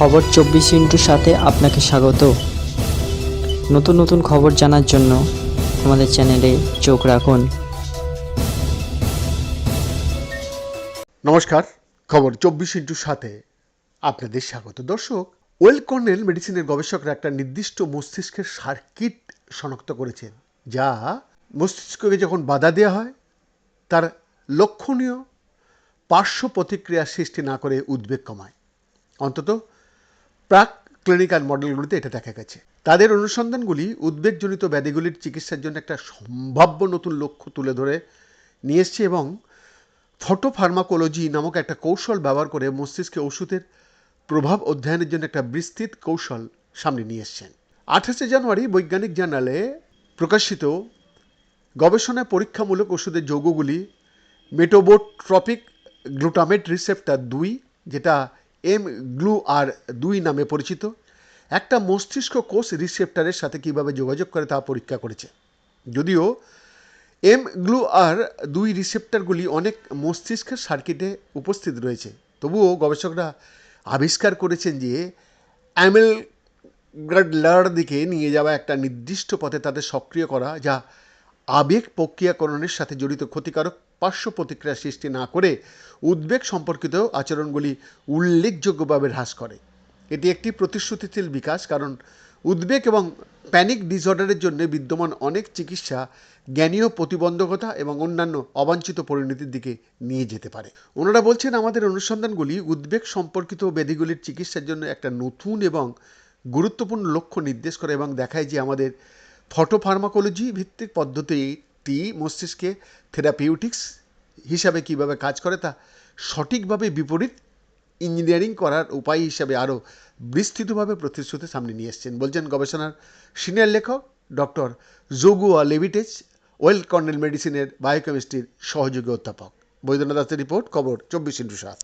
খবর চব্বিশ ইন্টুর সাথে আপনাকে স্বাগত। নতুন নতুন খবর জানার জন্য আমাদের চ্যানেলে চোখ রাখুন। নমস্কার, খবর চব্বিশ ইন্টুর সাথে আপনাদের স্বাগত। দর্শক, ওয়েল কর্নেল মেডিসিনের গবেষকরা একটা নির্দিষ্ট মস্তিষ্কের সার্কিট শনাক্ত করেছেন, যা মস্তিষ্ককে যখন বাধা দেওয়া হয়, তার লক্ষণীয় পার্শ্ব প্রতিক্রিয়া সৃষ্টি না করে উদ্বেগ কমায়। অন্তত প্রাক ক্লিনিক্যাল মডেলগুলিতে এটা দেখা গেছে। তাদের অনুসন্ধানগুলি উদ্বেগজনিত ব্যাধিগুলির চিকিৎসার জন্য একটা সম্ভাব্য নতুন লক্ষ্য তুলে ধরে নিয়ে এসছে এবং ফটোফার্মাকোলজি নামক একটা কৌশল ব্যবহার করে মস্তিষ্কে ওষুধের প্রভাব অধ্যয়নের জন্য একটা বিস্তৃত কৌশল সামনে নিয়ে এসছেন। আঠাশে জানুয়ারি বৈজ্ঞানিক জার্নালে প্রকাশিত গবেষণায় পরীক্ষামূলক ওষুধের যৌগগুলি মেটোবোট্রপিক গ্লুটামেট রিসেপ্টার দুই, যেটা এম গ্লু আর দুই নামে পরিচিত। একটা মস্তিষ্ক কোষ রিসেপ্টারের সাথে কীভাবে যোগাযোগ করে তা পরীক্ষা করেছে। যদিও এম গ্লু আর দুই রিসেপ্টারগুলি অনেক মস্তিষ্কের সার্কিটে উপস্থিত রয়েছে। তবুও গবেষকরা আবিষ্কার করেছেন যে অ্যামেল লার দিকে নিয়ে যাওয়া একটা নির্দিষ্ট পথে তাদের সক্রিয় করা, যা আবেগ প্রক্রিয়াকরণের সাথে জড়িত ক্ষতিকারক পার্শ্ব প্রতিক্রিয়া সৃষ্টি না করে উদ্বেগ সম্পর্কিত আচরণগুলি উল্লেখযোগ্যভাবে হ্রাস করে। এটি একটি প্রতিশ্রুতিশীল বিকাশ কারণ উদ্বেগ এবং প্যানিক ডিসঅর্ডারের জন্য বিদ্যমান অনেক চিকিৎসা জ্ঞানীয় প্রতিবন্ধকতা এবং অন্যান্য অবাঞ্ছিত পরিণতির দিকে নিয়ে যেতে পারে। ওনারা বলছেন, আমাদের অনুসন্ধানগুলি উদ্বেগ সম্পর্কিত ব্যাধিগুলির চিকিৎসার জন্য একটা নতুন এবং গুরুত্বপূর্ণ লক্ষ্য নির্দেশ করে এবং দেখায় যে আমাদের ফটোফার্মাকোলজি ভিত্তিক পদ্ধতিটি মস্তিষ্কে থেরাপিউটিক্স হিসাবে কীভাবে কাজ করে তা সঠিকভাবে বিপরীত ইঞ্জিনিয়ারিং করার উপায় হিসাবে আরও বিস্তৃতভাবে প্রতিশ্রুতি সামনে নিয়ে এসছেন বলছেন গবেষণার সিনিয়র লেখক ডক্টর জোগুয়া লেভিটেজ, ওয়েল কর্নেল মেডিসিনের বায়োকেমিস্ট্রির সহযোগী অধ্যাপক। বৈদ্যনাথ দাসের রিপোর্ট খবর, চব্বিশ ইন্টু সাত।